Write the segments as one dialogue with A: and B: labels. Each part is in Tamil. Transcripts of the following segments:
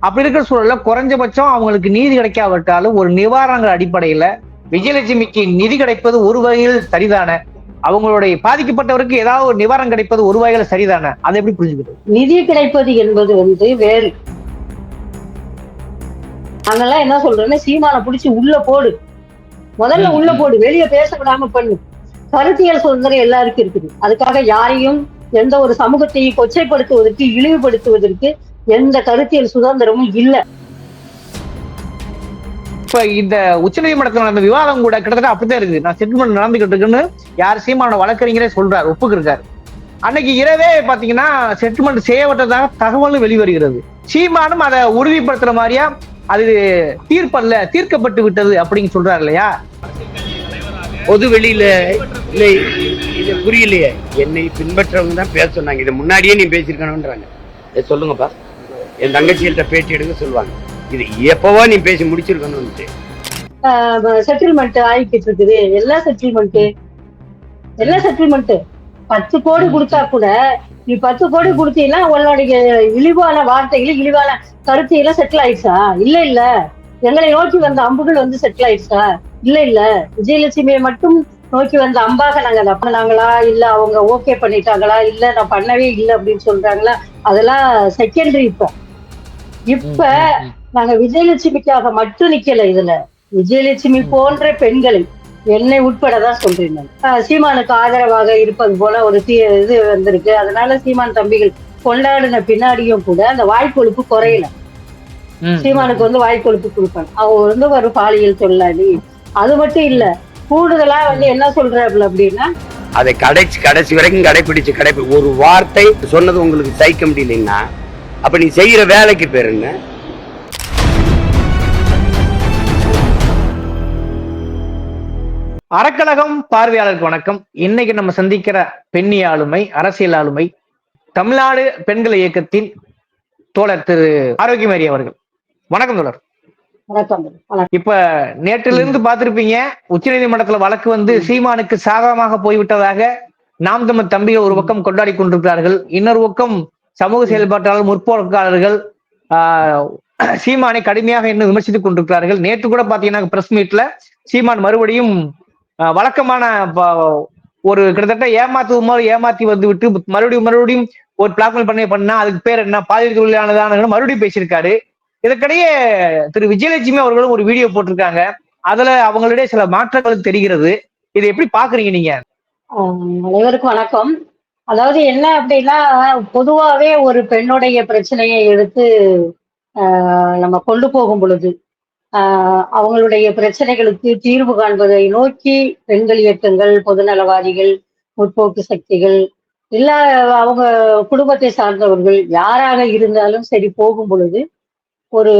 A: அப்படி இருக்கிற சூழல்ல குறைஞ்சபட்சம் அவங்களுக்கு நீதி கிடைக்காவிட்டாலும் ஒரு நிவாரணங்கள் அடிப்படையில விஜயலட்சுமிக்கு நிதி கிடைப்பது ஒரு வகையில் சரிதானே? அவங்களுடைய பாதிக்கப்பட்டவருக்கு ஏதாவது ஒரு நிவாரணம் கிடைப்பது ஒரு வகையில சரிதானே? அதை எப்படி புரிஞ்சுக்கிறது
B: நிதி கிடைப்பது என்பது வந்து வேறு. நாங்கெல்லாம் என்ன சொல்றோம்னா சீமானை புடிச்சு உள்ள போடு. முதல்ல உள்ள போடு வெளியே பேச விடாம பண்ணு. கருத்தியல் சுதந்திரம் எல்லாருக்கும் இருக்குது. அதுக்காக யாரையும் எந்த ஒரு சமூகத்தையும் கொச்சைப்படுத்துவதற்கு இழிவுபடுத்துவதற்கு எந்த கருத்தியல் சுதந்திரமும் இல்ல.
A: இப்ப இந்த உச்சநீதிமன்றத்தில் நடந்த விவாதம் கூட கிட்டத்தட்ட அப்படித்தான் இருக்கு நான் செட்டில்மெண்ட் நடந்துகிட்டு இருக்குன்னு யார் சீமானோட வழக்கறிஞரே சொல்றாரு ஒப்புக்கிருக்காரு. அன்னைக்கு இரவே பாத்தீங்கன்னா செட்டில்மெண்ட் செய்யப்பட்டதாக தகவலும் வெளிவருகிறது. சீமானும் அதை உறுதிப்படுத்துற மாதிரியா அது தீர்ப்பல்ல தீர்க்கப்பட்டு விட்டது அப்படின்னு சொல்றாரு இல்லையா?
C: பொது வெளியில இல்லை இது புரியலையே. என்னை பின்பற்றவங்க தான் பேச சொன்னாங்க. இதை முன்னாடியே நீ பேசியிருக்கணுன்றாங்க இதை சொல்லுங்கப்பா. என் தங்கச்சிகள்கிட்ட பேட்டி எடுக்க சொல்லுவாங்க. இது எப்பவா நீ பேசி முடிச்சிருக்கணும்ட்டு
B: செட்டில்மெண்ட் ஆகிக்கிட்டு இருக்குது. எல்லா செட்டில்மெண்ட் எல்லா செட்டில்மெண்ட் பத்து கோடி கொடுத்தா கூட நீ பத்து கோடி கொடுத்தீங்கன்னா உன்னுடைய இழிவான வார்த்தைகள் இழிவான கருத்தையெல்லாம் செட்டில் ஆயிடுச்சா? இல்ல இல்ல. எங்களை நோக்கி வந்த அம்புகள் வந்து செட்டில் ஆயிடுச்சா? இல்ல இல்ல. விஜயலட்சுமியை மட்டும் நோக்கி வந்த அம்பாக நாங்க அதை பண்ணாங்களா? இல்ல அவங்க ஓகே பண்ணிட்டாங்களா? இல்ல நான் பண்ணவே இல்லை அப்படின்னு சொல்றாங்களா? அதெல்லாம் செகண்டரி இப்போ. இப்ப நாங்க விஜயலட்சுமிக்காக மட்டும் நிக்கல இதுல. விஜயலட்சுமி போன்ற பெண்களை என்னை உட்படதான் சொல்றேன் சீமானுக்கு ஆதரவாக இருப்பது போல ஒரு இது வந்திருக்கு. அதனால சீமான் தம்பிகள் கொண்டாடின பின்னாடியும் கூட அந்த வாய்க்கொழுப்பு குறையல. சீமானுக்கு வந்து வாய்க்கொழுப்பு கொடுப்பாங்க அவங்க வந்து ஒரு பாலியல் தொழிலாளி. அது மட்டும் இல்ல கூடுதலா வந்து என்ன சொல்றாப்புல அப்படின்னா
C: அதை கடைசி கடைசி வரைக்கும் கடைபிடிச்சு கடைபி ஒரு வார்த்தை சொன்னது உங்களுக்கு சகிக்க முடியலன்னா அப்ப நீ செய்யற வேலைக்கு பேர் என்ன?
A: அறக்கழகம் பார்வையாளருக்கு வணக்கம். இன்னைக்கு நம்ம சந்திக்கிற பெண்ணி ஆளுமை அரசியல் ஆளுமை தமிழ்நாடு பெண்கள் இயக்கத்தின் தோழர் திரு ஆரோக்கியமேரி அவர்கள். வணக்கம் தோழர். இப்ப நேற்றிலிருந்து பார்த்திருப்பீங்க உச்சநீதிமன்றத்துல வழக்கு வந்து சீமானுக்கு சாதகமாக போய்விட்டதாக நாம் தமிழ் தம்பிகள் ஒரு பக்கம் கொண்டாடி கொண்டிருக்கிறார்கள் இன்னொரு பக்கம் சமூக செயல்பாட்டாளர் முற்போக்காளர்கள் சீமானை கடுமையாக இன்னும் விமர்சித்துக் கொண்டிருக்கிறார்கள். நேற்று கூட பாத்தீங்கன்னா பிரஸ் மீட்ல சீமான் மறுபடியும் வழக்கமான ஒரு கிட்டத்தட்ட ஏமாத்துவது மாதிரி ஏமாத்தி வந்து விட்டு மறுபடியும் மறுபடியும் ஒரு பிளாக்மெயில் பண்ணி பண்ணா அதுக்கு பேர் என்ன பாலியல் தொழிலானதான மறுபடியும் பேசியிருக்காரு. இதற்கிடையே திரு. விஜயலட்சுமி அவர்களும் ஒரு வீடியோ போட்டிருக்காங்க. அதுல அவங்களுடைய சில மாற்றங்கள் தெரிகிறது. இதை எப்படி பாக்குறீங்க நீங்க?
B: அனைவருக்கும் வணக்கம். அதாவது என்ன அப்படின்னா பொதுவாகவே ஒரு பெண்ணுடைய பிரச்சனையை எடுத்து நம்ம கொண்டு போகும் பொழுது அவங்களுடைய பிரச்சனைகளுக்கு தீர்வு காண்பதை நோக்கி பெண்கள் இயக்கங்கள் பொதுநலவாதிகள் முற்போக்கு சக்திகள் இல்ல அவங்க குடும்பத்தை சார்ந்தவர்கள் யாராக இருந்தாலும் சரி போகும் பொழுது ஒரு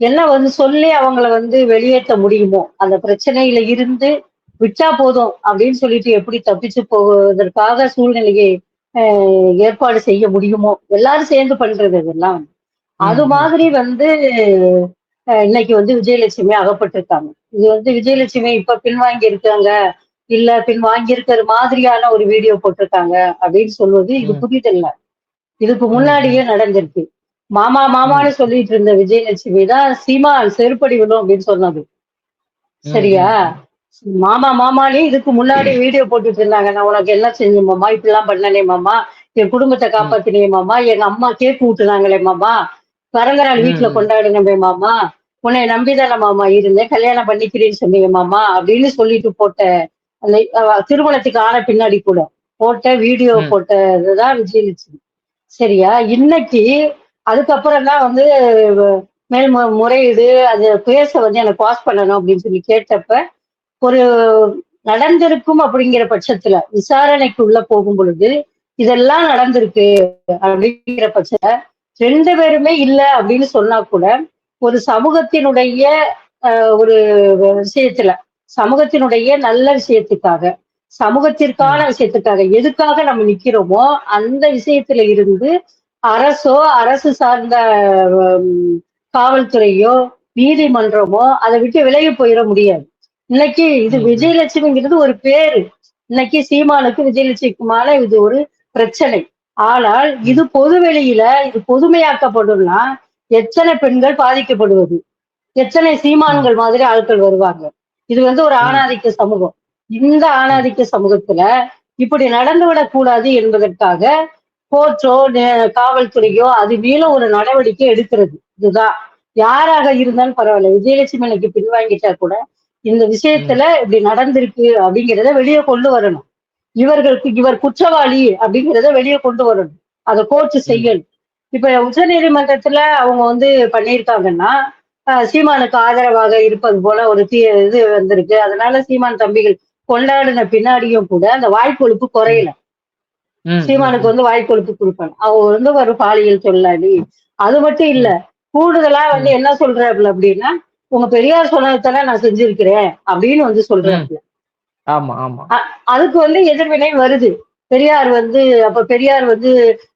B: என்ன வந்து சொல்லி அவங்கள வந்து வெளியேற்ற முடியுமோ அந்த பிரச்சனையில இருந்து விட்டா போதும் அப்படின்னு சொல்லிட்டு எப்படி தப்பிச்சு போவதற்காக சூழ்நிலையை ஏற்பாடு செய்ய முடியுமோ? எல்லாரும் சேர்ந்து பண்றது இதெல்லாம். அது மாதிரி வந்து இன்னைக்கு வந்து விஜயலட்சுமி அகப்பட்டிருக்காங்க. இது வந்து விஜயலட்சுமி இப்ப பின்வாங்கி இருக்காங்க இல்ல பின்வாங்கி இருக்கிற மாதிரியான ஒரு வீடியோ போட்டிருக்காங்க அப்படின்னு சொல்வது இது. புதிதல்ல இதுக்கு முன்னாடியே நடந்திருக்கு. மாமா மாமான்னு சொல்லிட்டு இருந்த விஜயலட்சுமி தான் சீமான் செருப்படி விடும் அப்படின்னு சொன்னது. சரியா? மாமா மாமாலே இதுக்கு முன்னாடி வீடியோ போட்டுட்டு இருந்தாங்க. நான் உனக்கு என்ன செஞ்ச மாமா? இப்படிலாம் பண்ணனே மாமா. என் குடும்பத்தை காப்பாத்தினே மாமா. எங்க அம்மா கேக் ஊட்டுனாங்களே மாமா. நாள் வீட்டுல
A: ம்.
B: கொண்டாடினவே மாமா. உன்னை நம்பிதானே மாமா இருந்தேன். கல்யாணம் பண்ணிக்கிறேன்னு சொன்னீங்க மாமா அப்படின்னு சொல்லிட்டு போட்ட அந்த திருமணத்துக்கு ஆன பின்னாடி கூட போட்ட வீடியோ. போட்டதுதான் விஜயலட்சுமி சரியா? இன்னைக்கு அதுக்கப்புறம் தான் வந்து மேல் முறையீடு அது பேச வந்து எனக்கு பாஸ் பண்ணணும் அப்படின்னு சொல்லி கேட்டப்ப ஒரு நடந்திருக்கும் அப்படிங்கிற பட்சத்துல விசாரணைக்கு உள்ள போகும் பொழுது இதெல்லாம் நடந்திருக்கு அப்படிங்கிற பட்சத்துல ரெண்டு பேருமே இல்ல அப்படின்னு சொன்னா கூட ஒரு சமூகத்தினுடைய ஒரு விஷயத்துல சமூகத்தினுடைய நல்ல விஷயத்துக்காக சமூகத்திற்கான விஷயத்துக்காக எதுக்காக நம்ம நிக்கிறோமோ அந்த விஷயத்துல இருந்து அரசோ அரசு சார்ந்த காவல்துறையோ நீதிமன்றமோ அதை விட்டு விலகி போயிட முடியாது. இன்னைக்கு இது. விஜயலட்சுமிங்கிறது ஒரு பேரு. இன்னைக்கு சீமானுக்கு விஜயலட்சுமிக்குமான இது ஒரு பிரச்சனை. ஆனால் இது பொது வெளியில இது பொதுமையாக்கப்படும்னா எத்தனை பெண்கள் பாதிக்கப்படுவது? எத்தனை சீமான்கள் மாதிரி ஆட்கள் வருவாங்க? இது வந்து ஒரு ஆணாதிக்க சமூகம். இந்த ஆணாதிக்க சமூகத்துல இப்படி நடந்துவிடக் கூடாது என்பதற்காக கோர்ட்டோ காவல்துறையோ அது மேல ஒரு நடவடிக்கை எடுக்கிறது. இதுதான். யாராக இருந்தாலும் பரவாயில்ல. விஜயலட்சுமி எனக்கு பின்வாங்கிட்டா கூட இந்த விஷயத்துல இப்படி நடந்திருக்கு அப்படிங்கிறத வெளியே கொண்டு வரணும். இவர்களுக்கு இவர் குற்றவாளி அப்படிங்கிறத வெளியே கொண்டு வரணும். அதை கோர்ட்டு செய்யணும். இப்ப உச்ச நீதிமன்றத்துல அவங்க வந்து பண்ணியிருக்காங்கன்னா சீமானுக்கு ஆதரவாக இருப்பது போல ஒரு தீ இது வந்திருக்கு. அதனால சீமான் தம்பிகள் கொண்டாடின பின்னாடியும் கூட அந்த வாய்க்கொழுப்பு குறையல. சீமானுக்கு வந்து வாய்க்கொழுப்பு கொடுப்பாங்க அவங்க வந்து ஒரு பாலியல் தொழிலாளி. அது மட்டும் இல்ல கூடுதலா வந்து என்ன சொல்றாப்புல அப்படின்னா உங்க பெரியார் சொன்னதுதானே நான் செஞ்சிருக்கிறேன் அப்படின்னு வந்து சொல்றாப்புல
A: ஆமா ஆமா.
B: அதுக்கு வந்து எதிர்வினை வருது. பெரியார் வந்து அப்ப பெரியார் வந்து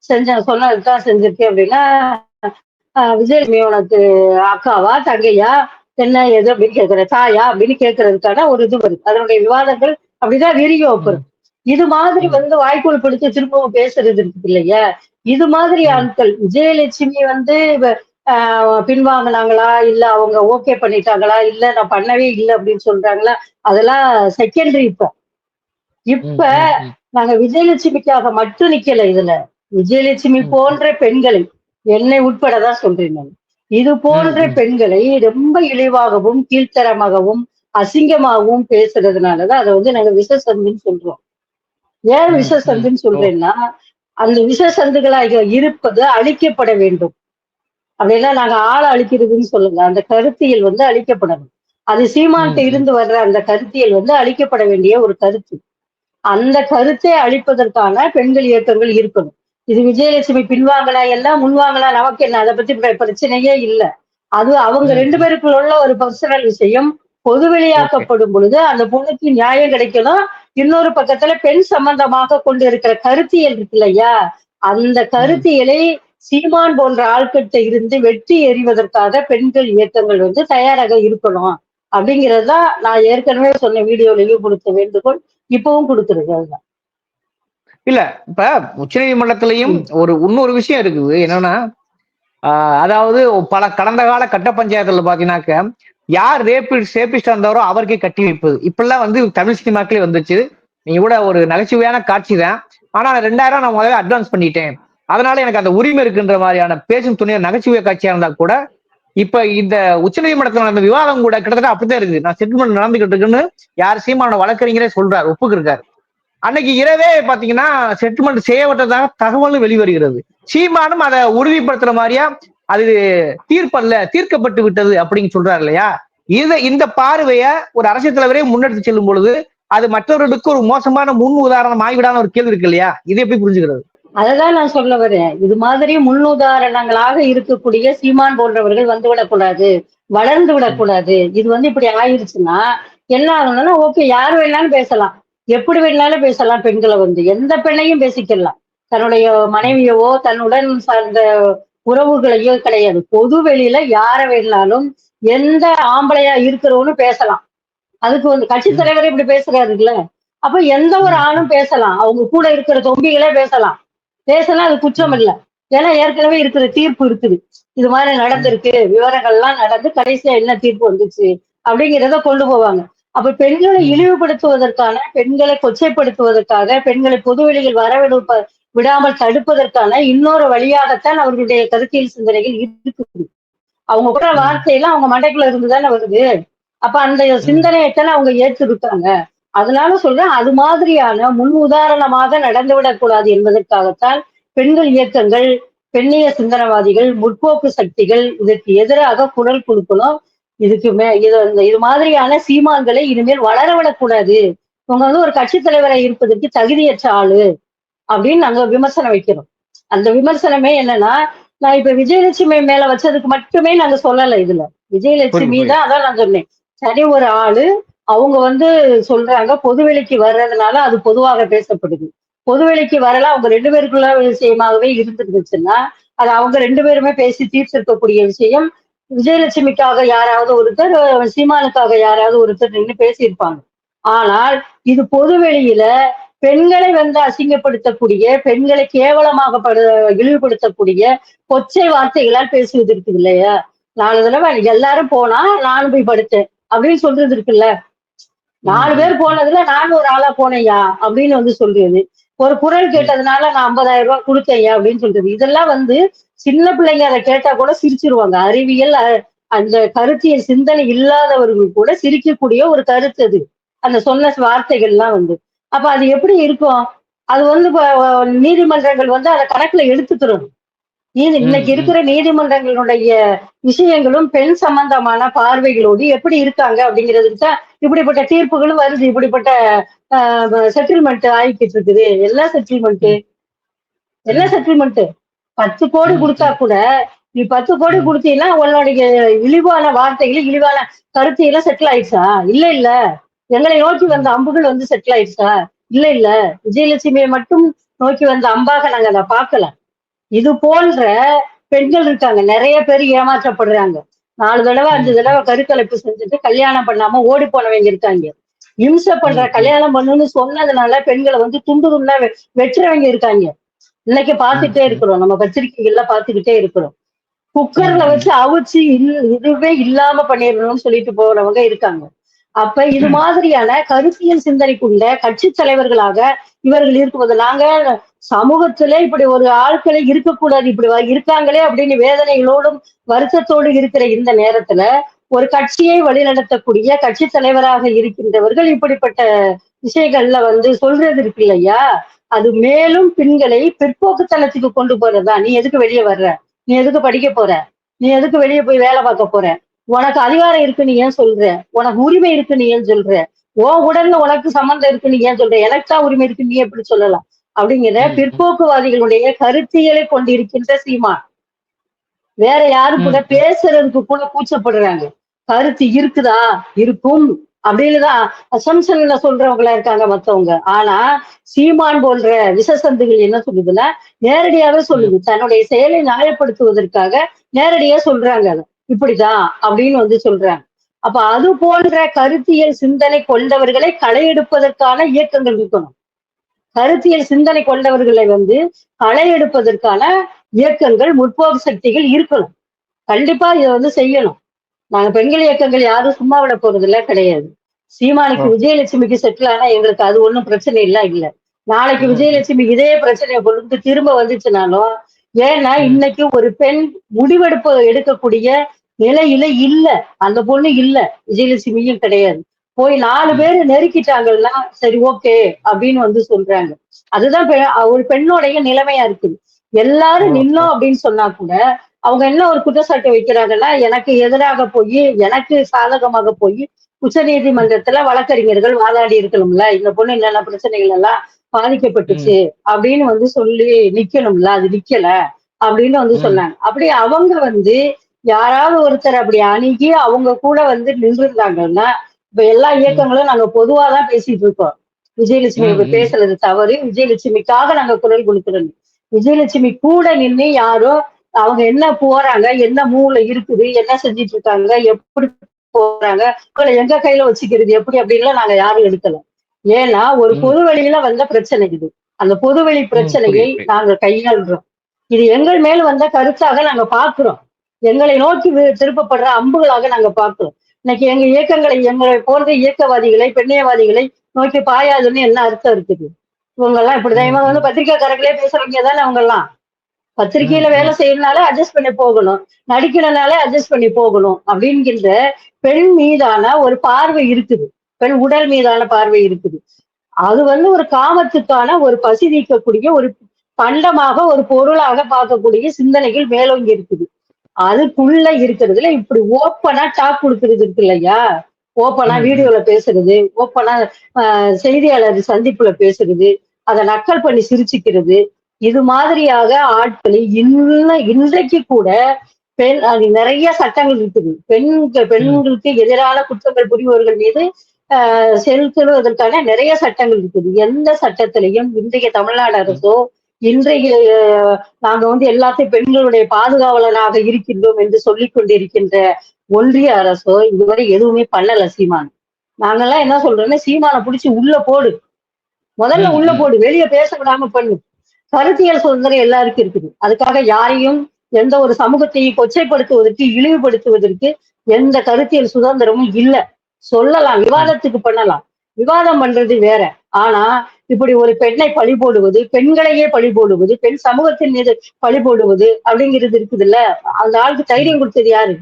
B: செஞ்ச சொன்னதுதான் செஞ்சிருக்கேன் அப்படின்னா விஜயலட்சுமி உனக்கு அக்காவா தங்கையா என்ன எது அப்படின்னு கேக்குற தாயா அப்படின்னு கேட்கறதுக்கான ஒரு இது வருது. அதனுடைய விவாதங்கள் அப்படிதான் விரியும் வைப்பது இது மாதிரி வந்து வாய்க்குள் பிடிச்சு திரும்பவும் பேசுறது இருக்கு இல்லையா? இது மாதிரி ஆட்கள் விஜயலட்சுமி வந்து பின்வாங்கினாங்களா? இல்ல அவங்க ஓகே பண்ணிட்டாங்களா? இல்ல நான் பண்ணவே இல்லை அப்படின்னு சொல்றாங்களா? அதெல்லாம் செகண்டரி இப்ப. இப்ப நாங்க விஜயலட்சுமிக்காக மட்டும் நிக்கல இதுல. விஜயலட்சுமி. போன்ற பெண்களை என்னை உட்படதான் சொல்றேன் நான். இது போன்ற. பெண்களை ரொம்ப இழிவாகவும் கீழ்த்தரமாகவும் அசிங்கமாகவும் பேசுறதுனாலதான் அதை வந்து நாங்க விஷசந்துன்னு சொல்றோம். ஏன்
A: ம்,
B: விஷசந்துன்னு
A: ம்.
B: சொல்றேன்னா அந்த விஷசந்துகளாக இருப்பது அழிக்கப்பட வேண்டும். அப்படின்னா நாங்க ஆளை அழிக்கிறதுன்னு சொல்லுங்க. அந்த கருத்தியல் வந்து அழிக்கப்படணும். அது சீமான்ட்ட. இருந்து வர்ற அந்த கருத்தியல் வந்து அழிக்கப்பட வேண்டிய ஒரு கருத்து. அந்த கருத்தை அழிப்பதற்கான பெண்கள் இயக்கங்கள் இருக்கணும். இது விஜயலட்சுமி பின்வாங்கலாம் எல்லாம் முன்வாங்கலாம் நமக்கு என்ன? அதை பத்தி பிர- பிரச்சனையே இல்ல. அது அவங்க. ரெண்டு பேருக்குள்ள உள்ள ஒரு பர்சனல் விஷயம். பொதுவெளியாக்கப்படும் பொழுது அந்த பொண்ணுக்கு நியாயம் கிடைக்கணும். இன்னொரு பக்கத்துல பெண் சம்பந்தமாக கொண்டு இருக்கிற கருத்தியல் இருக்கு இல்லையா அந்த கருத்தியலை சீமான் போன்ற ஆட்கிட்ட இருந்து வெட்டி எறிவதற்காக பெண்கள் இயக்கங்கள் வந்து தயாராக இருக்கணும். அப்படிங்கிறது தான் நான் ஏற்கனவே சொன்ன வீடியோலயும் கொடுத்த வேண்டுகோள் இப்பவும் கொடுத்துருக்கு அதுதான்.
A: இல்ல இப்ப உச்ச நீதிமன்றத்திலையும் ஒரு இன்னொரு விஷயம் இருக்குது. என்னன்னா ஆஹ் அதாவது பல கடந்த கால கட்ட பஞ்சாயத்துல பாத்தீங்கன்னாக்க யார் ரேபி சேபிஸ்டா இருந்தாரோ அவருக்கே கட்டி வைப்பது. இப்பெல்லாம் வந்து தமிழ் சினிமாக்களே வந்துச்சு. நீங்க கூட ஒரு நகைச்சுவையான காட்சி தான். ஆனா ரெண்டாயிரம் நான் முதல்ல அட்வான்ஸ் பண்ணிட்டேன். அதனால எனக்கு அந்த உரிமை இருக்குன்ற மாதிரியான பேசும் துணிய நகைச்சுவை காட்சியா இருந்தா கூட இப்ப இந்த உச்சநீதிமன்றத்தில் நடந்த விவாதம் கூட கிட்டத்தட்ட அப்படித்தான் இருக்குது. நான் செட்டில்மெண்ட் நடந்துகிட்டு இருக்குன்னு யார் சீமான வழக்கறிஞரே சொல்றாரு ஒப்புக்கிருக்காரு. அன்னைக்கு இரவே பாத்தீங்கன்னா செட்டில்மெண்ட் செய்யப்பட்டதாக தகவலும் வெளிவருகிறது. சீமானும் அதை உறுதிப்படுத்துற மாதிரியா அது தீர்ப்பல்ல தீர்க்கப்பட்டு விட்டது அப்படின்னு சொல்றாரு இல்லையா? இத இந்த பார்வைய ஒரு அரசியல் தலைவரே முன்னெடுத்து செல்லும் பொழுது அது மற்றவர்களுக்கு ஒரு மோசமான முன் உதாரணம் ஆகிவிடாத ஒரு கேள்வி இருக்கு இல்லையா? இதை எப்படி புரிஞ்சுக்கிறது?
B: அததான் நான் சொல்ல வரேன். இது மாதிரி முன்னுதாரணங்களாக இருக்கக்கூடிய சீமான் போன்றவர்கள் வந்து விடக்கூடாது. வளர்ந்து விடக்கூடாது. இது வந்து இப்படி ஆயிருச்சுன்னா என்ன ஆகணும்னா ஓகே யார் வேணாலும் பேசலாம். எப்படி வேணாலும் பேசலாம் பெண்களை வந்து. எந்த பெண்ணையும் பேசிக்கலாம். தன்னுடைய மனைவியவோ தன்னுடன் சார்ந்த உறவுகளையோ கிடையாது. பொது வெளியில யார வேணாலும் எந்த ஆம்பளையா இருக்கிறவனும் பேசலாம். அதுக்கு வந்து கட்சி தலைவரே இப்படி பேசுறாருல்ல. அப்ப எந்த ஒரு ஆணும் பேசலாம். அவங்க கூட இருக்கிற தொம்பிகளே பேசலாம். பேசலாம் அது குற்றம் இல்ல. ஏன்னா ஏற்கனவே இருக்கிற தீர்ப்பு இருக்குது. இது மாதிரி நடந்திருக்கு விவரங்கள்லாம் நடந்து கடைசியா என்ன தீர்ப்பு வந்துச்சு அப்படிங்கிறத கொண்டு போவாங்க. அப்ப பெண்களை இழிவுபடுத்துவதற்கான பெண்களை கொச்சைப்படுத்துவதற்காக பெண்களை பொதுவெளியில் வரவிடுப்ப விடாமல் தடுப்பதற்கான இன்னொரு வழியாகத்தான் அவர்களுடைய கருத்தியல் சிந்தனைகள் இருக்குது. அவங்க கூட வார்த்தையெல்லாம் அவங்க மண்டைக்குள்ள இருந்துதானே வருது. அப்ப அந்த சிந்தனையத்தானே அவங்க ஏற்றிருக்காங்க அதனால சொல்றேன் அது மாதிரியான முன் உதாரணமாக நடந்துவிடக்கூடாது என்பதற்காகத்தான் பெண்கள் இயக்கங்கள் பெண்ணிய சிந்தனவாதிகள் முற்போக்கு சக்திகள் இதற்கு எதிராக குரல் கொடுக்கணும். இதுக்கு மே இது இது மாதிரியான சீமான்களை இனிமேல் வளர விடக்கூடாது. இவங்க வந்து ஒரு கட்சி தலைவரை இருப்பதற்கு தகுதியற்ற ஆளு அப்படின்னு நாங்க விமர்சனம் வைக்கிறோம். அந்த விமர்சனமே என்னன்னா நான் இப்ப விஜயலட்சுமி மேல வச்சதுக்கு மட்டுமே நாங்க சொல்லல இதுல. விஜயலட்சுமி. தான் அதான் நான் சொன்னேன். சரி ஒரு ஆளு அவங்க வந்து சொல்றாங்க பொதுவெளிக்கு வர்றதுனால அது பொதுவாக பேசப்படுது. பொதுவெளிக்கு வரல அவங்க ரெண்டு பேருக்குள்ள விஷயமாகவே இருந்துருந்துச்சுன்னா அது அவங்க ரெண்டு பேருமே பேசி தீர்த்திருக்கக்கூடிய விஷயம். விஜயலட்சுமிக்காக யாராவது ஒருத்தர் சீமானுக்காக யாராவது ஒருத்தர் நின்று பேசியிருப்பாங்க. ஆனால் இது பொதுவெளியில பெண்களை வந்து அசிங்கப்படுத்தக்கூடிய பெண்களை கேவலமாக படு இழிவுபடுத்தக்கூடிய கொச்சை வார்த்தைகளால் பேசுவது இருக்குது இல்லையா? நாலு தடவை எல்லாரும் போனா நானும் போய் படுத்தேன் அப்படின்னு சொல்றது இருக்குல்ல? நாலு பேர் போனதுல நானும் ஒரு ஆளா போனேயா அப்படின்னு வந்து சொல்றது. ஒரு குரல் கேட்டதுனால நான் ஐம்பதாயிரம் ரூபாய் கொடுத்தேயா அப்படின்னு சொல்றது. இதெல்லாம் வந்து சின்ன பிள்ளைங்க அதை கேட்டா கூட சிரிச்சிருவாங்க. அறிவியல் அ- அந்த கருத்திய சிந்தனை இல்லாதவர்கள் கூட சிரிக்கக்கூடிய ஒரு கருத்து அது. அந்த சொன்ன வார்த்தைகள்லாம் வந்து. அப்ப அது எப்படி இருக்கும்? அது வந்து நீதிமன்றங்கள் வந்து அதை கணக்குல எடுத்துக்கிறோம் நீதி இன்னைக்கு இருக்கிற நீதிமன்றங்களுடைய விஷயங்களும் பெண் சம்பந்தமான பார்வைகளோடு எப்படி இருக்காங்க அப்படிங்கிறதுக்கு தான் இப்படிப்பட்ட தீர்ப்புகளும் வருது இப்படிப்பட்ட செட்டில்மெண்ட் ஆகிக்கிட்டு இருக்குது. எல்லா செட்டில்மெண்ட் என்ன செட்டில்மெண்ட் பத்து கோடி கொடுத்தா கூட நீ பத்து கோடி. கொடுத்தீங்கன்னா உன்னுடைய இழிவான வார்த்தைகள் இழிவான கருத்தையெல்லாம் செட்டில் ஆயிடுச்சா? இல்ல இல்ல. எங்களை நோக்கி வந்த அம்புகள் வந்து செட்டில் ஆயிடுச்சா? இல்ல இல்ல. விஜயலட்சுமியை மட்டும் நோக்கி வந்த அம்பாக நாங்க அதை பார்க்கல. இது போன்ற பெண்கள் இருக்காங்க நிறைய பேர் ஏமாற்றப்படுறாங்க நாலு தடவை அஞ்சு. தடவை கருக்கலைப்பு செஞ்சுட்டு கல்யாணம் பண்ணாம ஓடி போனவங்க இருக்காங்க இம்சை பண்ற. கல்யாணம் பண்ணுன்னு சொன்னதுனால பெண்களை வந்து துண்டு துண்டா வெட்டுறவங்க இருக்காங்க இன்னைக்கு
A: ம்.
B: இருக்கிறோம் நம்ம பத்திரிகைகள்ல பார்த்துக்கிட்டே இருக்கிறோம் குக்கர்ல. வச்சு அவிச்சு இல்- இதுவே இல்லாம பண்ணிடணும்னு சொல்லிட்டு போறவங்க இருக்காங்க அப்ப இது. மாதிரியான கருத்தியல் சிந்தனை கொண்ட கட்சி தலைவர்களாக இவர்கள் இருக்கும்போது நாங்க சமூகத்திலே இப்படி ஒரு ஆட்களே இருக்கக்கூடாது இப்படி இருக்காங்களே அப்படின்னு வேதனைகளோடும் வருத்தத்தோடு இருக்கிற இந்த நேரத்துல ஒரு கட்சியை வழிநடத்தக்கூடிய கட்சி தலைவராக இருக்கின்றவர்கள் இப்படிப்பட்ட விஷயங்கள்ல வந்து சொல்றது இருக்கு இல்லையா? அது மேலும் பெண்களை பிற்போக்குத்தனத்துக்கு கொண்டு போறதா? நீ எதுக்கு வெளியே வர்ற? நீ எதுக்கு படிக்க போற? நீ எதுக்கு வெளியே போய் வேலை பார்க்க போற? உனக்கு அதிகாரம் இருக்கு நீ ஏன் சொல்ற? உனக்கு உரிமை இருக்கு நீ ஏன் சொல்ற? உன் உடல்ல உனக்கு சம்மந்தம் இருக்கு நீ ஏன் சொல்ற? எனக்கு உரிமை இருக்கு நீ எப்படி சொல்லலாம்? அப்படிங்கிற. பிற்போக்குவாதிகளுடைய கருத்தியலை கொண்டிருக்கின்ற சீமான். வேற யாரு கூட. பேசுறதுக்கு கூட கூச்சப்படுறாங்க. கருத்து இருக்குதா? இருக்கும். அப்படின்னு தான் அசம்சன்ல சொல்றவங்களா இருக்காங்க மத்தவங்க. ஆனா சீமான் போன்ற விசசந்துகள் என்ன சொல்லுதுன்னா நேரடியாவே சொல்லுது. தன்னுடைய செயலை நியாயப்படுத்துவதற்காக நேரடியா சொல்றாங்க அதை. இப்படிதான் அப்படின்னு வந்து சொல்றாங்க. அப்ப அது போன்ற கருத்தியல் சிந்தனை கொண்டவர்களை களையெடுப்பதற்கான இயக்கங்கள் இருக்கணும். கருத்தியல் சிந்தனை கொண்டவர்களை வந்து களையெடுப்பதற்கான இயக்கங்கள் முற்போக்கு சக்திகள் இருக்கணும். கண்டிப்பா இதை வந்து செய்யணும். நாங்க பெண்கள் இயக்கங்கள் யாரும் சும்மா விட போறதில்ல கிடையாது. சீமானுக்கு. விஜயலட்சுமிக்கு செட்டில் ஆனா எங்களுக்கு அது ஒண்ணும் பிரச்சனை இல்ல இல்ல. நாளைக்கு. விஜயலட்சுமி இதே பிரச்சனையை கொண்டு திரும்ப வந்துச்சுனாலும் ஏன்னா. இன்னைக்கு ஒரு பெண் முடிவெடுப்பு எடுக்கக்கூடிய நிலையில இல்ல அந்த பொண்ணு இல்ல விஜயலட்சுமியும் கிடையாது போய் நாலு. பேர் நெருக்கிட்டாங்கன்னா சரி ஓகே அப்படின்னு வந்து சொல்றாங்க அதுதான் பெ- ஒரு பெண்ணோடைய நிலைமையா இருக்குது எல்லாரும். நின்னோம் அப்படின்னு சொன்னா கூட அவங்க என்ன ஒரு குற்றச்சாட்டு வைக்கிறாங்கன்னா எனக்கு எதிராக போய் எனக்கு சாதகமாக போய் உச்ச நீதிமன்றத்துல வழக்கறிஞர்கள் வாதாடி இருக்கணும்ல இந்த பொண்ணு என்னென்ன பிரச்சனைகள் எல்லாம் பாதிக்கப்பட்டுச்சு அப்படின்னு வந்து சொல்லி நிக்கணும்ல அது நிக்கல அப்படின்னு வந்து. சொன்னாங்க. அப்படி அவங்க வந்து யாராவது ஒருத்தர் அப்படி அணுகி அவங்க கூட வந்து நின்றுருந்தாங்கன்னா இப்ப எல்லா இயக்கங்களும் நாங்க பொதுவா தான் பேசிட்டு இருக்கோம். விஜயலட்சுமி. பேசுறது தவறு. விஜயலட்சுமிக்காக நாங்க குரல் கொடுக்கிறோம். விஜயலட்சுமி கூட நின்று யாரோ அவங்க என்ன போறாங்க என்ன மூல இருக்குது என்ன செஞ்சிட்டு இருக்காங்க எப்படி போறாங்க எங்க கையில வச்சுக்கிறது எப்படி அப்படின்லாம் நாங்க யாரும் எடுக்கல. ஏன்னா ஒரு. பொது வெளியில வந்த பிரச்சனை இது. அந்த பொதுவெளி பிரச்சனையை
C: புரியுது.
B: நாங்க கையாளுறோம். இது எங்கள் மேல் வந்த கருத்தாக நாங்க பார்க்கிறோம். எங்களை நோக்கி திருப்பப்படுற அம்புகளாக நாங்க பார்க்கிறோம். இன்னைக்கு எங்க இயக்கங்களை எங்களை போன்ற இயக்கவாதிகளை பெண்ணியவாதிகளை நோக்கி பாயாதுன்னு என்ன அர்த்தம் இருக்குது? இவங்க எல்லாம் இப்படிதான் இவங்க வந்து பத்திரிக்கைக்காரர்களே பேசுறவங்க தானே அவங்க எல்லாம் பத்திரிக்கையில
A: ம்,
B: வேலை செய்யறதுனால அட்ஜஸ்ட் பண்ணி போகணும். நடிக்கிறனாலே அட்ஜஸ்ட் பண்ணி போகணும். அப்படிங்கிற பெண் மீதான ஒரு பார்வை இருக்குது. பெண் உடல் மீதான பார்வை இருக்குது. அது வந்து ஒரு காமத்துக்கான ஒரு பசி நீக்கக்கூடிய ஒரு பண்டமாக ஒரு பொருளாக பார்க்கக்கூடிய சிந்தனைகள் மேலோங்கி இருக்குது. அதுக்குள்ள இருக்கிறதுல இப்படி ஓப்பனா டாக் கொடுக்கறது இருக்கு இல்லையா? ஓப்பனா. வீடியோல பேசுறது ஓப்பனா செய்தியாளர் சந்திப்புல பேசுறது அதை நக்கல் பண்ணி சிரிச்சுக்கிறது இது மாதிரியாக ஆட்களை இன்னும் இன்றைக்கு கூட பெண் அது நிறைய சட்டங்கள் இருக்குது. பெண்கள் பெண்களுக்கு எதிரான குற்றங்கள் புரிபவர்கள் மீது செலுத்துவதற்கான நிறைய சட்டங்கள் இருக்குது. எந்த சட்டத்திலையும் இன்றைய தமிழ்நாடு அரசோ இன்றைய நாங்க வந்து எல்லாத்தையும் பெண்களுடைய பாதுகாவலனாக இருக்கின்றோம் என்று சொல்லிக் கொண்டிருக்கின்ற ஒன்றிய அரசோ இதுவரை எதுவுமே பண்ணல சீமான். நாங்கெல்லாம் என்ன சொல்றோம்னா சீமானை பிடிச்சி உள்ள போடு. முதல்ல உள்ள. போடு வெளிய பேச விடாம பண்ணு. கருத்தியல் சுதந்திரம் எல்லாருக்கும் இருக்குது. அதுக்காக யாரையும் எந்த ஒரு சமூகத்தையும் கொச்சைப்படுத்துவதற்கு இழிவுபடுத்துவதற்கு எந்த கருத்தியல் சுதந்திரமும் இல்ல. சொல்லலாம் விவாதத்துக்கு பண்ணலாம். விவாதம் பண்றது வேற. ஆனா இப்படி ஒரு பெண்ணை பழி போடுவது பெண்களையே பழி போடுவது பெண் சமூகத்தின் மீது பழி போடுவது அப்படிங்கிறது இருக்குதுல்ல? அந்த ஆளுக்கு தைரியம் கொடுத்தது யாரு?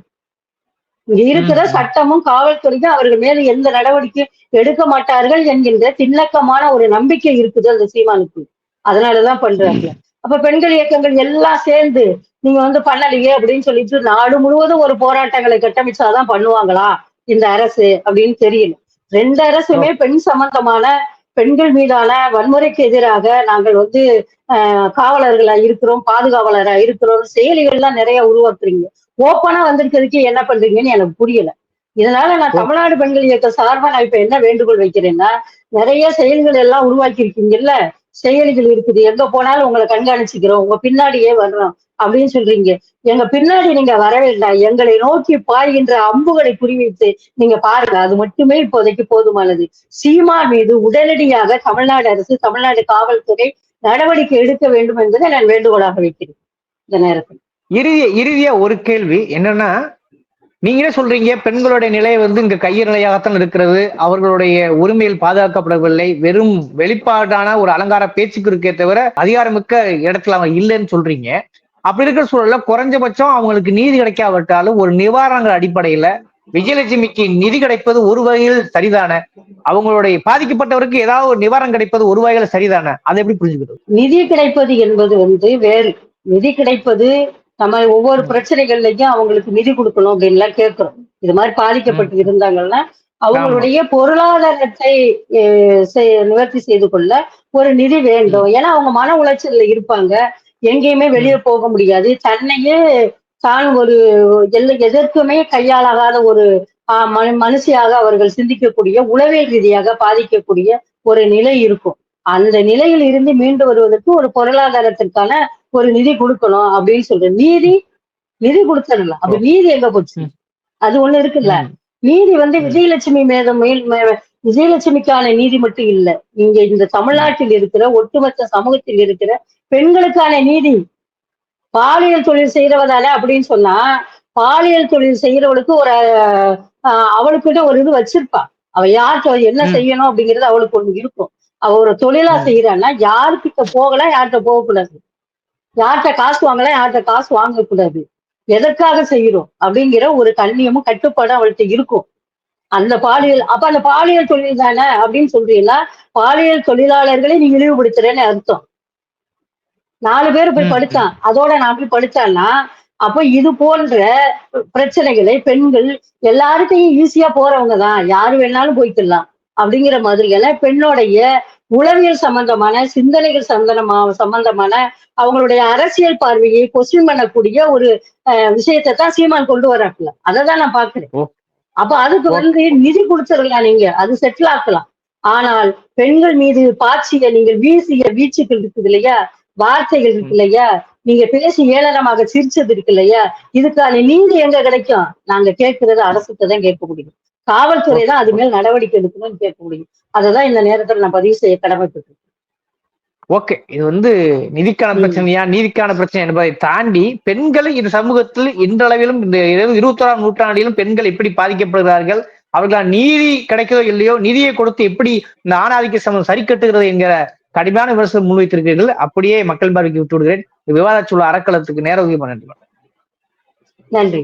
B: இங்க இருக்கிற. சட்டமும் காவல்துறையும் அவர்கள் மேல எந்த நடவடிக்கையும் எடுக்க மாட்டார்கள் என்கின்ற திண்ணக்கமான ஒரு நம்பிக்கை இருக்குது அந்த சீமானுக்கு. அதனாலதான் பண்றாங்க. அப்ப பெண்கள் இயக்கங்கள் எல்லாம் சேர்ந்து நீங்க வந்து பண்ணலையே அப்படின்னு சொல்லிட்டு நாடு முழுவதும் ஒரு போராட்டங்களை கட்டமைச்சாதான் பண்ணுவாங்களா? இந்த அரசு அப்படின்னு தெரியல. ரெண்டு அரசுமே பெண் சம்பந்தமான பெண்கள் மீதான வன்முறைக்கு எதிராக நாங்கள் வந்து காவலர்களா இருக்கிறோம் பாதுகாவலரா இருக்கிறோம் செயலிகள்லாம் நிறைய உருவாக்குறீங்க. ஓப்பனா வந்திருக்கிறதுக்கு என்ன பண்றீங்கன்னு எனக்கு புரியல. இதனால நான் தமிழ்நாடு பெண்கள் இயக்க சார்பா நான் இப்ப என்ன வேண்டுகோள் வைக்கிறேன்னா நிறைய செயல்கள் எல்லாம் உருவாக்கி இருக்கீங்கல்ல செயலிகள் இருக்குது. எங்க போனாலும் உங்களை கண்காணிச்சுக்கிறோம். உங்க பின்னாடியே வர்றோம். அப்படின்னு சொல்றீங்க. எங்க பின்னாடி நீங்க வர வேண்டாம் எங்களை நோக்கி பாய்கின்ற அம்புகளை குறிவைத்து நீங்க பாருங்க. அது மட்டுமே இப்போதைக்கு போதுமானது. சீமா மீது உடனடியாக தமிழ்நாடு அரசு தமிழ்நாடு காவல்துறை நடவடிக்கை எடுக்க வேண்டும் என்பதை நான் வேண்டுகோளாக வைக்கிறேன். இந்த நேரத்தில்.
A: இறுதிய இறுதியா ஒரு கேள்வி என்னன்னா நீங்களே சொல்றீங்க? பெண்களுடைய நிலை வந்து இங்க கைய நிலையாகத்தான் இருக்கிறது. அவர்களுடைய உரிமையில் பாதுகாக்கப்படவில்லை. வெறும் வெளிப்பாடான ஒரு அலங்கார பேச்சுக்கு இருக்கே தவிர அதிகாரமிக்க இடத்துல அவங்க இல்லைன்னு சொல்றீங்க. அப்படி இருக்கிற சூழல்ல குறைஞ்சபட்சம் அவங்களுக்கு நீதி கிடைக்காவிட்டாலும் ஒரு நிவாரணங்கள் அடிப்படையில விஜயலட்சுமிக்கு நிதி கிடைப்பது ஒரு வகையில் சரிதானே? அவங்களுடைய பாதிக்கப்பட்டவருக்கு ஏதாவது ஒரு நிவாரணம் கிடைப்பது ஒரு வகையில சரிதானே? அதை எப்படி புரிஞ்சுக்கிறது
B: நிதி கிடைப்பது என்பது வந்து வேறு. நிதி கிடைப்பது நம்ம ஒவ்வொரு பிரச்சனைகள்லயும் அவங்களுக்கு நிதி கொடுக்கணும் அப்படின்லாம் கேட்கிறோம். இது மாதிரி பாதிக்கப்பட்டு இருந்தாங்கன்னா அவங்களுடைய பொருளாதாரத்தை நிவர்த்தி செய்து கொள்ள ஒரு நிதி வேண்டும். ஏன்னா அவங்க மன உளைச்சல்ல இருப்பாங்க. எங்கேயுமே வெளியே போக முடியாது. தன்னையே தான் ஒரு எல்லை எதற்குமே கையாளாகாத ஒரு மனுஷியாக அவர்கள் சிந்திக்கக்கூடிய உளவியல் ரீதியாக பாதிக்கக்கூடிய ஒரு நிலை இருக்கும். அந்த நிலையில் இருந்து மீண்டு வருவதற்கு ஒரு பொருளாதாரத்திற்கான ஒரு நிதி கொடுக்கணும் அப்படின்னு சொல்றேன். நீதி நிதி கொடுத்துடலாம் அப்ப நீதி எங்க போச்சு? அது ஒண்ணு இருக்குல்ல. நீதி வந்து விஜயலட்சுமி மேதம் மேல் மே- விஜயலட்சுமிக்கான நீதி மட்டும் இல்ல. இங்க இந்த தமிழ்நாட்டில் இருக்கிற ஒட்டுமொத்த சமூகத்தில் இருக்கிற பெண்களுக்கான நீதி. பாலியல் தொழில் செய்யறவதால அப்படின்னு சொன்னா பாலியல் தொழில் செய்யறவளுக்கு ஒரு அவளுக்கிட்ட ஒரு இது வச்சிருப்பா. அவ யார்கிட்ட என்ன. செய்யணும் அப்படிங்கிறது அவளுக்கு ஒண்ணு இருக்கும். அவ ஒரு தொழிலா. செய்யறான்னா யாருக்கிட்ட போகலாம் யார்கிட்ட போகக்கூடாது. யார்கிட்ட காசு வாங்கலாம் யார்கிட்ட காசு வாங்கக்கூடாது. எதற்காக செய்யறோம் அப்படிங்கிற ஒரு கண்ணியமும் கட்டுப்பாடும் அவள்கிட்ட இருக்கும். அந்த பாலியல் அப்ப அந்த பாலியல் தொழில் தானே அப்படின்னு சொல்றீங்களா? பாலியல் தொழிலாளர்களை நீ இழிவுபடுத்துறேன்னு அர்த்தம். நாலு பேர் போய்
A: ம்,
B: படிச்சான் அதோட நான் போய் படிச்சான்னா அப்ப இது போன்ற பிரச்சனைகளை பெண்கள் எல்லாருக்கையும் ஈஸியா போறவங்க தான். யாரு வேணாலும் போய்க்கலாம் அப்படிங்கிற மாதிரி எல்லாம் பெண்ணோடைய உளவியல் சம்பந்தமான சிந்தனைகள் சம்பந்தமா சம்பந்தமான அவங்களுடைய அரசியல் பார்வையை கொஸ்டின் பண்ணக்கூடிய ஒரு விஷயத்தை தான் சீமான் கொண்டு வராப்புல. அதை தான் நான் பாக்குறேன். அப்ப அதுக்கு. வந்து நிதி கொடுத்துடலாம் நீங்க? அது செட்டில் ஆக்கலாம் ஆனால் பெண்கள் மீது பாய்ச்சிய நீங்கள் வீசிய வீச்சுகள் இருக்குது இல்லையா? வார்த்தைகள் இருக்கு இல்லையா? நீங்க பேசி ஏளனமாக சிரிச்சது இருக்கு இல்லையா? இதுக்கான நீதி எங்க கிடைக்கும்? நாங்க கேட்கறது அரசுக்கு தான் கேட்க முடியும். காவல்துறை தான் அது மேல் நடவடிக்கை எடுக்கணும்னு கேட்க முடியும். அததான் இந்த நேரத்துல நான் பதிவு செய்ய கடமைப்பட்டிருக்கேன்.
A: ஓகே இது வந்து நிதிக்கான. பிரச்சனையா நீதிக்கான பிரச்சனை என்பதை தாண்டி பெண்களை இந்த சமூகத்தில் இன்றளவிலும் இந்த இருபத்தோராம் நூற்றாண்டிலும் பெண்கள் எப்படி பாதிக்கப்படுகிறார்கள்? அவர்களால் நீதி கிடைக்கிறதோ இல்லையோ? நிதியை கொடுத்து எப்படி இந்த ஆணாதிக்க சமூகம் சரி கட்டுகிறது என்கிற கடுமையான விமர்சனம் முன்வைத்திருக்கிறீர்கள். அப்படியே மக்கள் பார்வைக்கு விட்டு விடுகிறேன் விவாதச் சூழல் அறக்களத்துக்கு நேர உதவி
B: நன்றி நன்றி.